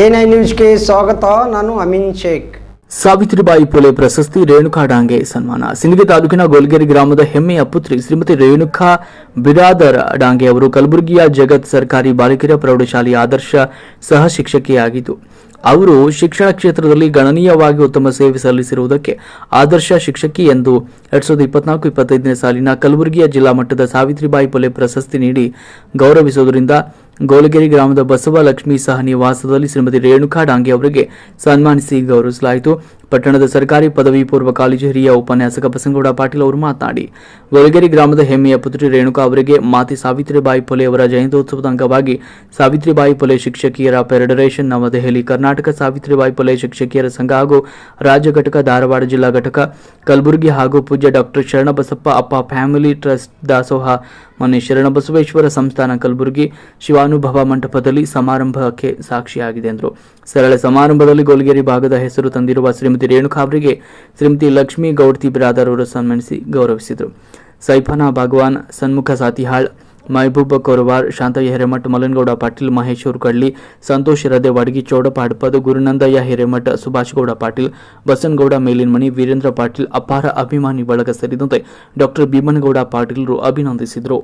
NI ನ್ಯೂಸ್ಗೆ ಸ್ವಾಗತ, ನಾನು ಅಮಿನ್ ಶೇಖ್. ಸಾವಿತ್ರಿಬಾಯಿ ಪುಲೆ ಪ್ರಶಸ್ತಿ ರೇಣುಕಾ ಡಾಂಗೆ ಸನ್ಮಾನ. ಸಿಂದಗಿ ತಾಲೂಕಿನ ಗೋಲ್ಗೇರಿ ಗ್ರಾಮದ ಹೆಮ್ಮೆಯ ಪುತ್ರಿ ಶ್ರೀಮತಿ ರೇಣುಕಾ ಬಿರಾದರ್ ಡಾಂಗೆ ಅವರು ಕಲಬುರಗಿಯ ಜಗತ್ ಸರ್ಕಾರಿ ಬಾಲಕಿಯರ ಪ್ರೌಢಶಾಲೆಯ ಆದರ್ಶ ಸಹ ಶಿಕ್ಷಕಿಯಾಗಿದ್ದು, ಅವರು ಶಿಕ್ಷಣ ಕ್ಷೇತ್ರದಲ್ಲಿ ಗಣನೀಯವಾಗಿ ಉತ್ತಮ ಸೇವೆ ಸಲ್ಲಿಸಿರುವುದಕ್ಕೆ ಆದರ್ಶ ಶಿಕ್ಷಕಿ ಎಂದು ಎರಡ್ ಸಾವಿರದ ಇಪ್ಪತ್ನಾಲ್ಕು ಇಪ್ಪತ್ತೈದನೇ ಸಾಲಿನ ಕಲಬುರಗಿಯ ಜಿಲ್ಲಾ ಮಟ್ಟದ ಸಾವಿತ್ರಿಬಾಯಿ ಪುಲೆ ಪ್ರಶಸ್ತಿ ನೀಡಿ ಗೌರವಿಸುವುದರಿಂದ ಗೋಲಗೇರಿ ಗ್ರಾಮದ ಬಸವ ಲಕ್ಷ್ಮೀ ಸಹ ನಿವಾಸದಲ್ಲಿ ಶ್ರೀಮತಿ ರೇಣುಕಾ ಡಾಂಗೆ ಅವರಿಗೆ ಸನ್ಮಾನಿಸಿ ಗೌರವಿಸಲಾಯಿತು. ಪಟ್ಟಣದ ಸರ್ಕಾರಿ ಪದವಿ ಪೂರ್ವ ಕಾಲೇಜು ಹಿರಿಯ ಉಪನ್ಯಾಸಕ ಬಸನಗೌಡ ಪಾಟೀಲ್ ಅವರು ಮಾತನಾಡಿ ಗೊಲಗೇರಿ ಗ್ರಾಮದ ಹೆಮ್ಮೆಯ ಪುತ್ರಿ ರೇಣುಕಾ ಅವರಿಗೆ ಮಾತಿ ಸಾವಿತ್ರಿಬಾಯಿ ಪುಲೆ ಅವರ ಜಯಂತ್ಯೋತ್ಸವದ ಅಂಗವಾಗಿ ಸಾವಿತ್ರಿಬಾಯಿ ಪುಲೆ ಶಿಕ್ಷಕಿಯರ ಫೆಡರೇಷನ್ ನವದೆಹಲಿ, ಕರ್ನಾಟಕ ಸಾವಿತ್ರಿಬಾಯಿ ಪುಲೆ ಶಿಕ್ಷಕಿಯರ ಸಂಘ ಹಾಗೂ ರಾಜ್ಯ ಘಟಕ ಧಾರವಾಡ ಜಿಲ್ಲಾ ಘಟಕ ಕಲಬುರಗಿ ಹಾಗೂ ಪೂಜ್ಯ ಡಾಕ್ಟರ್ ಶರಣಬಸಪ್ಪ ಅಪ್ಪ ಫ್ಯಾಮಿಲಿ ಟ್ರಸ್ಟ್ ದಾಸೋಹ ಮನೆ ಶರಣಬಸವೇಶ್ವರ ಸಂಸ್ಥಾನ ಕಲಬುರಗಿ ಶಿವಾನುಭವ ಮಂಟಪದಲ್ಲಿ ಸಮಾರಂಭಕ್ಕೆ ಸಾಕ್ಷಿಯಾಗಿದೆ ಎಂದರು. ಸರಳ ಸಮಾರಂಭದಲ್ಲಿ ಗೋಲ್ಗೇರಿ ಭಾಗದ ಹೆಸರು ತಂದಿರುವ ಶ್ರೀಮತಿ ರೇಣುಕಾ ಅವರಿಗೆ ಶ್ರೀಮತಿ ಲಕ್ಷ್ಮೀ ಗೌಡ್ತಿ ಬಿರಾದರ್ ಅವರು ಸನ್ಮಾನಿಸಿ ಗೌರವಿಸಿದರು. ಸೈಫಾನಾ ಭಗವಾನ್, ಸನ್ಮುಖ ಸಾತಿಹಾಳ್, ಮಹಬೂಬ ಕೊರವಾರ್, ಶಾಂತಯ್ಯ ಹಿರೇಮಠ ಮಲನಗೌಡ ಪಾಟೀಲ್, ಮಹೇಶ್ವರ್ ಕಡ್ಲಿ ಸಂತೋಷ್ ರದೆ ವಡಗಿ ಚೌಡಪಾಡ್ಪದ ಗುರುನಂದಯ್ಯ ಹಿರೇಮಠ ಸುಭಾಷ್ ಗೌಡ ಪಾಟೀಲ್, ಬಸನಗೌಡ ಮೇಲಿನ್ಮಣಿ ವೀರೇಂದ್ರ ಪಾಟೀಲ್ ಅಪಾರ ಅಭಿಮಾನಿ ಬಳಗ ಸೇರಿದಂತೆ ಡಾಕ್ಟರ್ ಭೀಮನಗೌಡ ಪಾಟೀಲರು ಅಭಿನಂದಿಸಿದರು.